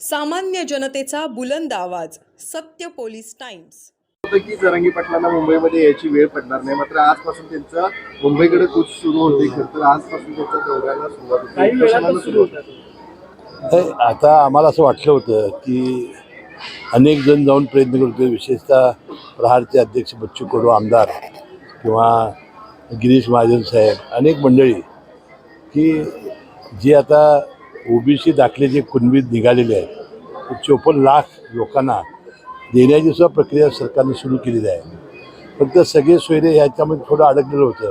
सामान्य जनतेचा बुलंद आवाज सत्य पोलीस टाइम्स. होतं की जरांगी पाटलांना मुंबईमध्ये यायची वेळ पडणार नाही मात्र आजपासून त्यांचा मुंबईकडे कूच सुरू होते तर आजपासून त्यांच्या दौऱ्याला सुरुवात होते. आता आम्हाला असं वाटलं होतं की अनेक जण जाऊन प्रयत्न करतो विशेषतः प्रहारचे अध्यक्ष बच्चू कडू आमदार किंवा गिरीश महाजन साहेब अनेक मंडळी की जी आता ओबीसी दाखले जे कुणबीत निघालेले आहेत ते चोपन्न लाख लोकांना देण्याची सुद्धा प्रक्रिया सरकारने सुरू केलेली आहे. फक्त सगळे सोयरे ह्याच्यामध्ये थोडं अडकलेलं होतं.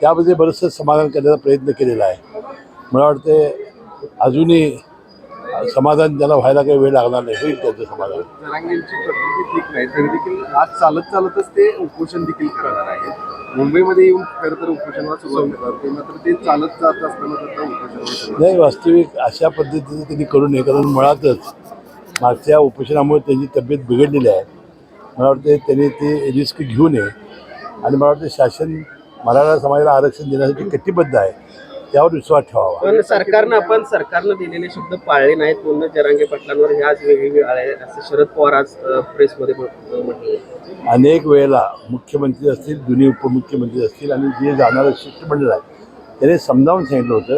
त्यामध्ये बरंचसं समाधान करण्याचा प्रयत्न केलेला आहे. मला वाटते अजूनही समाधान त्याला व्हायला काही वेळ लागणार नाही होईल त्याचं समाधान. जरांगींची प्रकृती ठीक नाही तरी देखील आज चालत चालतच ते उपोषण देखील करणार आहेत मुंबईमध्ये येऊन खरं तर उपोषणाला सुरुवात करणार ते मात्र ते चालत जात असताना सुद्धा उपोषणाला सुरुवात नाही वास्तविक अशा पद्धतीचं त्यांनी करू नये कारण मुळातच मागच्या उपोषणामुळे त्यांची तब्येत बिघडलेली आहे. मला वाटते त्यांनी ते रिस्क घेऊ नये. आणि मला वाटतं शासन मराठा समाजाला आरक्षण देण्यासाठी कटिबद्ध आहे. त्यावर विश्वास ठेवावा. पण सरकारनं आपण सरकारनं दिलेले शब्द पाळले नाहीत. म्हणून जरांगे पाटलांवर हे आज वेगळी वेळ आहे असं शरद पवार आज अ, प्रेसमध्ये म्हट- म्हटले. अनेक वेळेला मुख्यमंत्री असतील दोन्ही उपमुख्यमंत्री असतील आणि जे जाणारं शिष्टमंडळ आहे त्याने समजावून सांगितलं होतं